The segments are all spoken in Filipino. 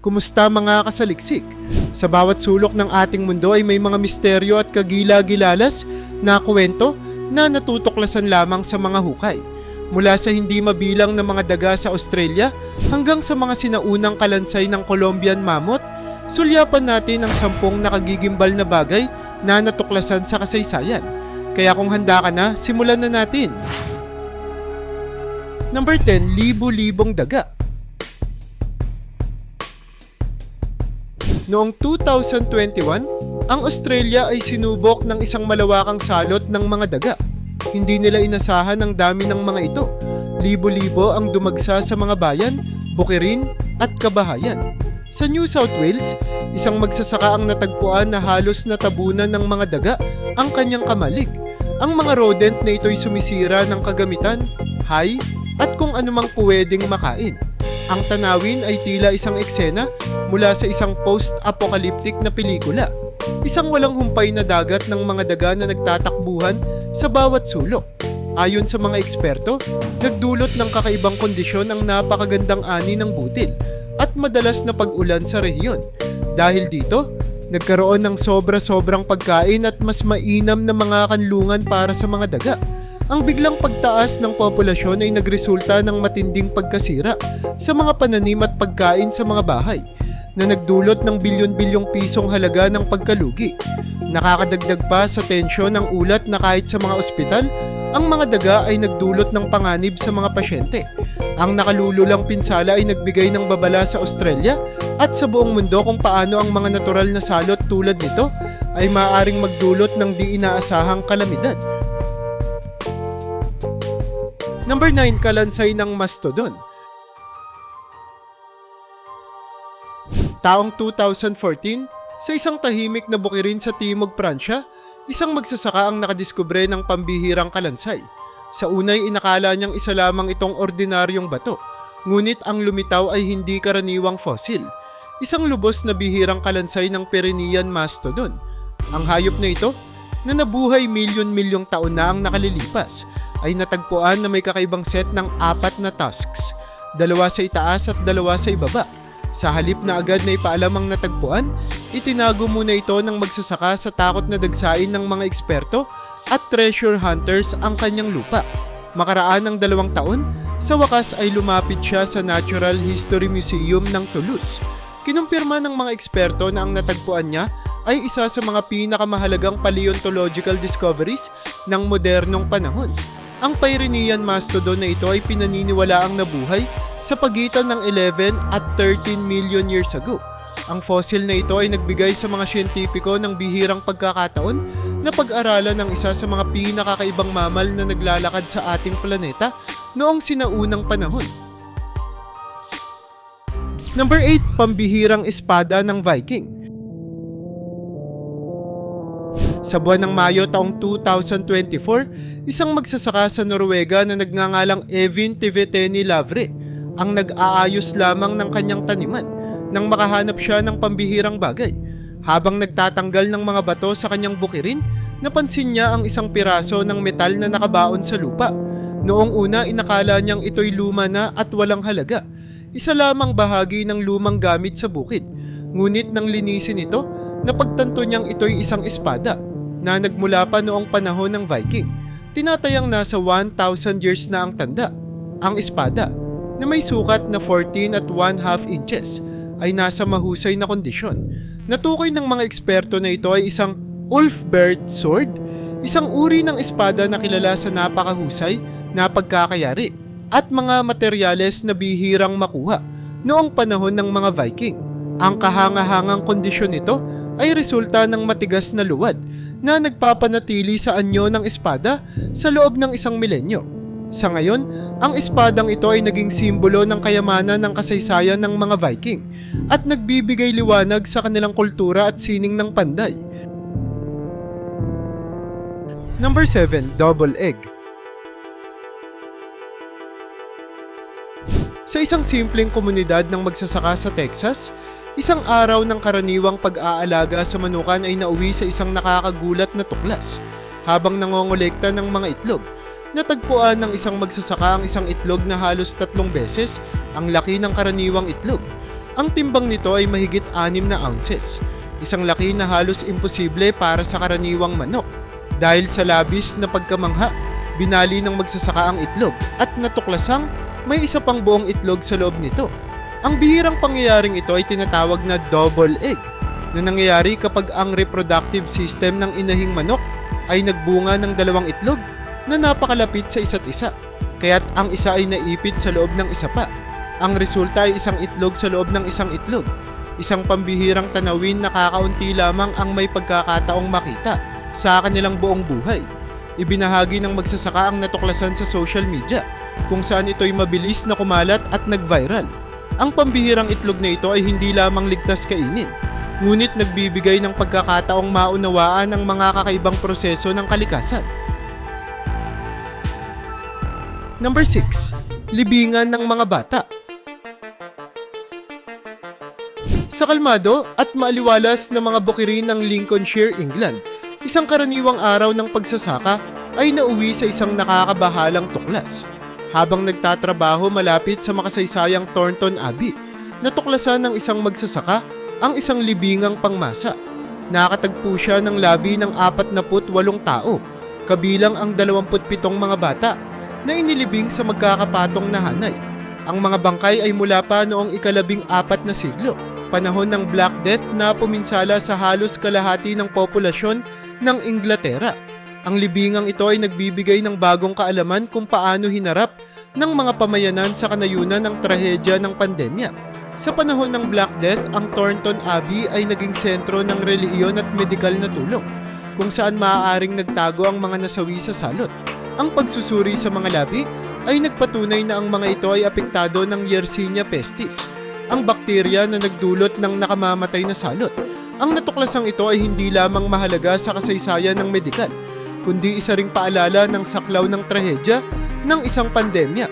Kumusta mga kasaliksik? Sa bawat sulok ng ating mundo ay may mga misteryo at kagila-gilalas na kwento na natutuklasan lamang sa mga hukay. Mula sa hindi mabilang na mga daga sa Australia hanggang sa mga sinaunang kalansay ng Colombian mammoth, sulyapan natin ang sampung nakagigimbal na bagay na natuklasan sa kasaysayan. Kaya kung handa ka na, simulan na natin. Number 10, libo-libong daga. Noong 2021, ang Australia ay sinubok ng isang malawakang salot ng mga daga. Hindi nila inasahan ang dami ng mga ito. Libo-libo ang dumagsa sa mga bayan, bukirin at kabahayan. Sa New South Wales, isang magsasaka ang natagpuan na halos natabunan ng mga daga ang kanyang kamalig. Ang mga rodent na ito'y sumisira ng kagamitan, hay, at kung anumang pwedeng makain. Ang tanawin ay tila isang eksena mula sa isang post-apocalyptic na pelikula. Isang walang humpay na dagat ng mga daga na nagtatakbuhan sa bawat sulok. Ayon sa mga eksperto, nagdulot ng kakaibang kondisyon ang napakagandang ani ng butil at madalas na pag-ulan sa rehiyon. Dahil dito, nagkaroon ng sobra-sobrang pagkain at mas mainam na mga kanlungan para sa mga daga. Ang biglang pagtaas ng populasyon ay nagresulta ng matinding pagkasira sa mga pananim at pagkain sa mga bahay na nagdulot ng bilyon-bilyong pisong halaga ng pagkalugi. Nakakadagdag pa sa tensyon ng ulat na kahit sa mga ospital, ang mga daga ay nagdulot ng panganib sa mga pasyente. Ang nakalululang pinsala ay nagbigay ng babala sa Australia at sa buong mundo kung paano ang mga natural na salot tulad nito ay maaaring magdulot ng di inaasahang kalamidad. Number 9, kalansay ng mastodon. Taong 2014, sa isang tahimik na bukirin sa Timog Pransya, isang magsasaka ang nakadiskubre ng pambihirang kalansay. Sa unay inakala niyang isa lamang itong ordinaryong bato, ngunit ang lumitaw ay hindi karaniwang fossil. Isang lubos na bihirang kalansay ng Pyrenean mastodon. Ang hayop na ito, na nabuhay milyon-milyong taon na ang nakalilipas, ay natagpuan na may kakaibang set ng apat na tusks, dalawa sa itaas at dalawa sa ibaba. Sa halip na agad na ipaalam ang natagpuan, itinago muna ito ng magsasaka sa takot na dagsain ng mga eksperto at treasure hunters ang kanyang lupa. Makaraan ng dalawang taon, sa wakas ay lumapit siya sa Natural History Museum ng Toulouse. Kinumpirma ng mga eksperto na ang natagpuan niya ay isa sa mga pinakamahalagang paleontological discoveries ng modernong panahon. Ang Pyrenean mastodon na ito ay pinaniniwalaang nabuhay sa pagitan ng 11 at 13 million years ago. Ang fossil na ito ay nagbigay sa mga siyentipiko ng bihirang pagkakataon na pag-aralan ng isa sa mga pinakakaibang mamal na naglalakad sa ating planeta noong sinaunang panahon. Number 8, pambihirang espada ng Viking. Sa buwan ng Mayo taong 2024, isang magsasaka sa Norwega na nagngangalang Evin Tiveteni Lavre ang nag-aayos lamang ng kanyang taniman nang makahanap siya ng pambihirang bagay. Habang nagtatanggal ng mga bato sa kanyang bukirin, napansin niya ang isang piraso ng metal na nakabaon sa lupa. Noong una inakala niyang ito'y luma na at walang halaga. Isa lamang bahagi ng lumang gamit sa bukid. Ngunit nang linisin ito, napagtanto niyang ito'y isang espada na nagmula pa noong panahon ng Viking. Tinatayang nasa 1,000 years na ang tanda. Ang espada, na may sukat na 14 at 1 half inches, ay nasa mahusay na kondisyon. Natukoy ng mga eksperto na ito ay isang Ulfbert sword, isang uri ng espada na kilala sa napakahusay na pagkakayari at mga materyales na bihirang makuha noong panahon ng mga Viking. Ang kahangahangang kondisyon nito ay resulta ng matigas na luwad na nagpapanatili sa anyo ng espada sa loob ng isang milenyo. Sa ngayon, ang espadang ito ay naging simbolo ng kayamanan ng kasaysayan ng mga Viking at nagbibigay liwanag sa kanilang kultura at sining ng panday. Number 7, Double Egg Sa isang simpleng komunidad ng magsasaka sa Texas, isang araw ng karaniwang pag-aalaga sa manukan ay nauwi sa isang nakakagulat na tuklas. Habang nangongolekta ng mga itlog, natagpuan ng isang magsasaka ang isang itlog na halos tatlong beses ang laki ng karaniwang itlog. Ang timbang nito ay mahigit 6 na ounces, isang laki na halos imposible para sa karaniwang manok. Dahil sa labis na pagkamangha, binali ng magsasaka ang itlog at natuklasang may isa pang buong itlog sa loob nito. Ang bihirang pangyayaring ito ay tinatawag na double egg na nangyayari kapag ang reproductive system ng inahing manok ay nagbunga ng dalawang itlog na napakalapit sa isa't isa. Kaya't ang isa ay naipit sa loob ng isa pa. Ang resulta ay isang itlog sa loob ng isang itlog. Isang pambihirang tanawin na kakaunti lamang ang may pagkakataong makita sa kanilang buong buhay. Ibinahagi ng magsasaka ang natuklasan sa social media kung saan ito'y mabilis na kumalat at nag-viral. Ang pambihirang itlog na ito ay hindi lamang ligtas kainin, ngunit nagbibigay ng pagkakataong maunawaan ang mga kakaibang proseso ng kalikasan. Number 6. Libingan ng mga bata. Sa kalmado at maaliwalas na mga bukirin ng Lincolnshire, England, isang karaniwang araw ng pagsasaka ay nauwi sa isang nakakabahalang tuklas. Habang nagtatrabaho malapit sa makasaysayang Thornton Abbey, natuklasan ng isang magsasaka ang isang libingang pangmasa. Nakatagpo siya ng labi ng 48 tao, kabilang ang 27 mga bata na inilibing sa magkakapatong na hanay. Ang mga bangkay ay mula pa noong ikalabing apat na siglo, panahon ng Black Death na puminsala sa halos kalahati ng populasyon ng Inglaterra. Ang libingang ito ay nagbibigay ng bagong kaalaman kung paano hinarap ng mga pamayanan sa kanayunan ng trahedya ng pandemya. Sa panahon ng Black Death, ang Thornton Abbey ay naging sentro ng relihiyon at medikal na tulong, kung saan maaaring nagtago ang mga nasawi sa salot. Ang pagsusuri sa mga labi ay nagpatunay na ang mga ito ay apektado ng Yersinia pestis, ang bakterya na nagdulot ng nakamamatay na salot. Ang natuklasang ito ay hindi lamang mahalaga sa kasaysayan ng medikal, kundi isa ring paalala ng saklaw ng trahedya ng isang pandemya.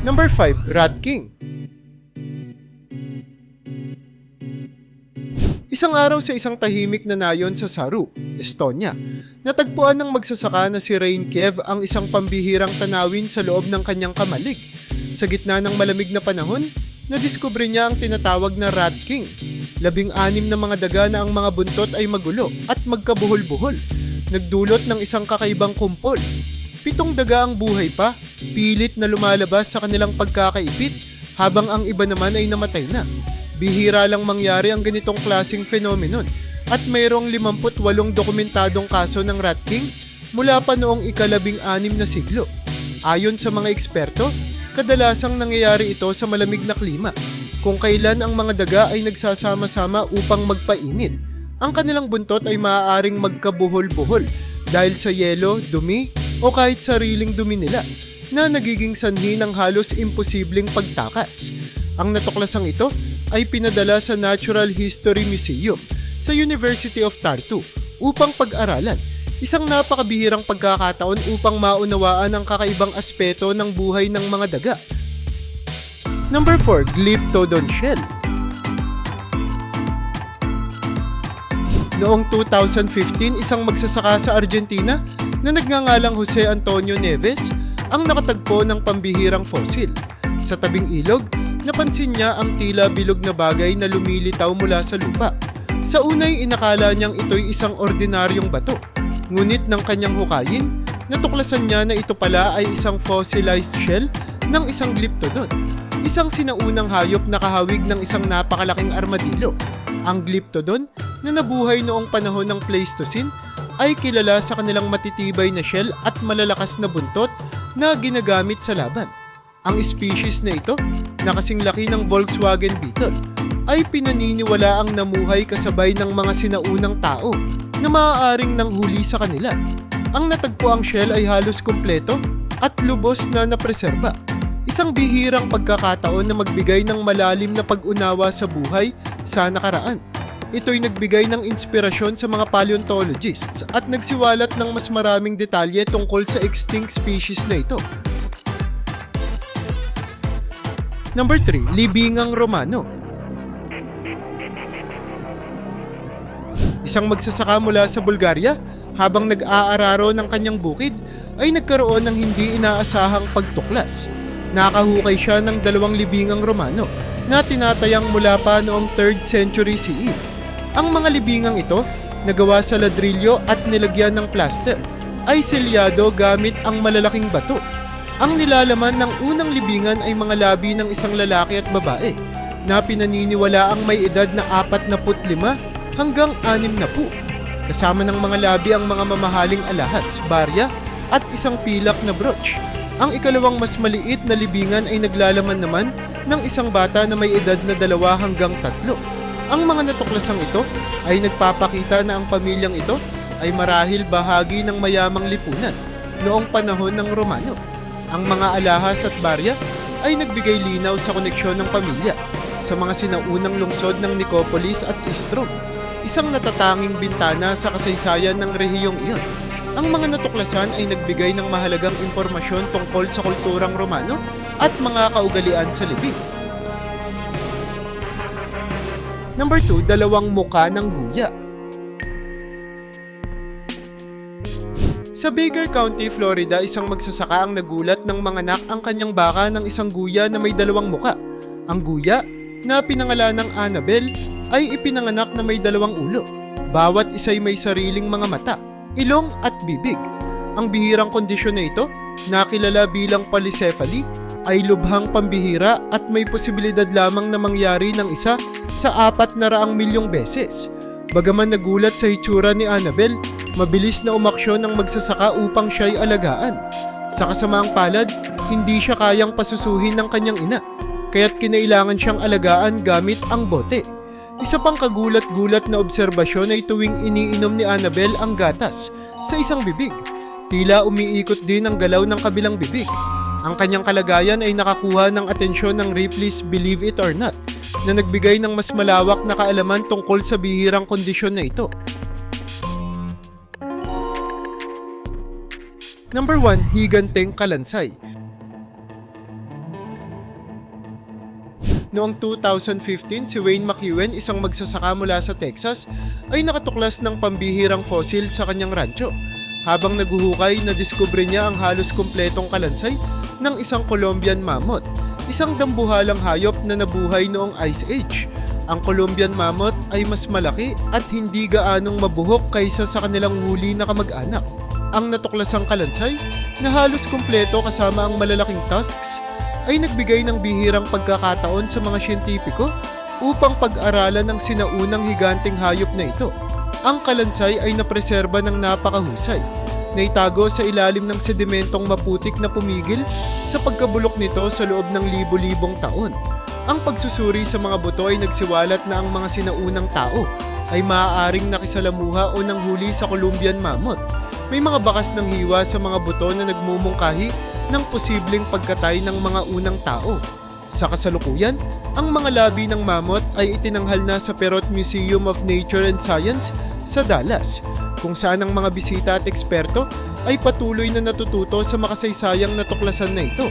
Number 5, Rat King. Isang araw sa isang tahimik na nayon sa Saru, Estonia, natagpuan ng magsasaka na si Rain Kev ang isang pambihirang tanawin sa loob ng kanyang kamalig. Sa gitna ng malamig na panahon, nadiskubre niya ang tinatawag na Rat King. Labing-anim na mga daga na ang mga buntot ay magulo at magkabuhol-buhol. Nagdulot ng isang kakaibang kumpol. Pitong daga ang buhay pa, pilit na lumalabas sa kanilang pagkakaipit, habang ang iba naman ay namatay na. Bihira lang mangyari ang ganitong klasing phenomenon at mayroong 58 dokumentadong kaso ng Rat King mula pa noong ikalabing anim na siglo. Ayon sa mga eksperto, kadalasang nangyayari ito sa malamig na klima kung kailan ang mga daga ay nagsasama-sama upang magpainit. Ang kanilang buntot ay maaaring magkabuhol-buhol dahil sa yelo, dumi o kahit sariling dumi nila na nagiging sanhi ng halos imposibleng pagtakas. Ang natuklasang ito ay pinadala sa Natural History Museum sa University of Tartu upang pag-aralan. Isang napakabihirang pagkakataon upang maunawaan ang kakaibang aspeto ng buhay ng mga daga. Number 4, Glyptodon Shell. Noong 2015, isang magsasaka sa Argentina na nagngangalang Jose Antonio Neves ang nakatagpo ng pambihirang fossil. Sa tabing ilog, napansin niya ang tila bilog na bagay na lumilitaw mula sa lupa. Sa unay inakala niyang ito'y isang ordinaryong bato. Ngunit ng kanyang hukayin, natuklasan niya na ito pala ay isang fossilized shell ng isang glyptodon. Isang sinaunang hayop na kahawig ng isang napakalaking armadillo. Ang glyptodon na nabuhay noong panahon ng Pleistocene ay kilala sa kanilang matitibay na shell at malalakas na buntot na ginagamit sa laban. Ang species na ito, na kasing laki ng Volkswagen Beetle, ay pinaniniwala ang namuhay kasabay ng mga sinaunang tao na maaaring nanghuli sa kanila. Ang natagpuang shell ay halos kumpleto at lubos na napreserba. Isang bihirang pagkakataon na magbigay ng malalim na pag-unawa sa buhay sa nakaraan. Ito'y nagbigay ng inspirasyon sa mga paleontologists at nagsiwalat ng mas maraming detalye tungkol sa extinct species na ito. Number 3, Libingang Romano. Isang magsasaka mula sa Bulgaria habang nag-aararo ng kanyang bukid ay nagkaroon ng hindi inaasahang pagtuklas. Nakahukay siya ng dalawang libingang Romano na tinatayang mula pa noong 3rd century CE. Ang mga libingang ito, nagawa sa ladrilyo at nilagyan ng plaster, ay selyado gamit ang malalaking bato. Ang nilalaman ng unang libingan ay mga labi ng isang lalaki at babae na pinaniniwala ang may edad na 45 hanggang 60. Kasama ng mga labi ang mga mamahaling alahas, barya at isang pilak na brooch. Ang ikalawang mas maliit na libingan ay naglalaman naman ng isang bata na may edad na dalawa hanggang tatlo. Ang mga natuklasang ito ay nagpapakita na ang pamilyang ito ay marahil bahagi ng mayamang lipunan noong panahon ng Romano. Ang mga alahas at barya ay nagbigay linaw sa koneksyon ng pamilya sa mga sinaunang lungsod ng Nicopolis at Istro, isang natatanging bintana sa kasaysayan ng rehiyong iyon. Ang mga natuklasan ay nagbigay ng mahalagang impormasyon tungkol sa kulturang Romano at mga kaugalian sa libing. Number 2, dalawang muka ng guya. Sa Baker County, Florida, isang magsasaka ang nagulat ng manganak ang kanyang baka ng isang guya na may dalawang muka. Ang guya, na pinangalan ng Annabel, ay ipinanganak na may dalawang ulo. Bawat isa'y may sariling mga mata, ilong at bibig. Ang bihirang kondisyon na ito, nakilala bilang polycephaly, ay lubhang pambihira at may posibilidad lamang na mangyari ng isa sa apat na raang milyong beses. Bagaman nagulat sa hitsura ni Annabel, mabilis na umaksyon ng magsasaka upang siya'y alagaan. Sa kasamaang palad, hindi siya kayang pasusuhin ng kanyang ina, kaya't kinailangan siyang alagaan gamit ang bote. Isa pang kagulat-gulat na obserbasyon ay tuwing iniinom ni Annabel ang gatas sa isang bibig. Tila umiikot din ang galaw ng kabilang bibig. Ang kanyang kalagayan ay nakakuha ng atensyon ng Ripley's Believe It or Not na nagbigay ng mas malawak na kaalaman tungkol sa bihirang kondisyon na ito. Number 1, Higanteng Kalansay. Noong 2015, si Wayne McEwen, isang magsasaka mula sa Texas, ay nakatuklas ng pambihirang fossil sa kanyang rancho. Habang naguhukay, nadiskubre niya ang halos kumpletong kalansay ng isang Colombian mammoth, isang dambuhalang hayop na nabuhay noong Ice Age. Ang Colombian mammoth ay mas malaki at hindi gaanong mabuhok kaysa sa kanilang huli na kamag-anak. Ang natuklasang kalansay, na halos kumpleto kasama ang malalaking tusks, ay nagbigay ng bihirang pagkakataon sa mga siyentipiko upang pag-aralan ng sinaunang higanting hayop na ito. Ang kalansay ay napreserba ng napakahusay, na itago sa ilalim ng sedimentong maputik na pumigil sa pagkabulok nito sa loob ng libo-libong taon. Ang pagsusuri sa mga buto ay nagsiwalat na ang mga sinaunang tao ay maaaring nakisalamuha o nanghuli sa Columbian mammoth. May mga bakas ng hiwa sa mga buto na nagmumungkahi ng posibleng pagkatay ng mga unang tao. Sa kasalukuyan, ang mga labi ng mammoth ay itinanghal na sa Perot Museum of Nature and Science sa Dallas, kung saan ang mga bisita at eksperto ay patuloy na natututo sa makasaysayang natuklasan na ito.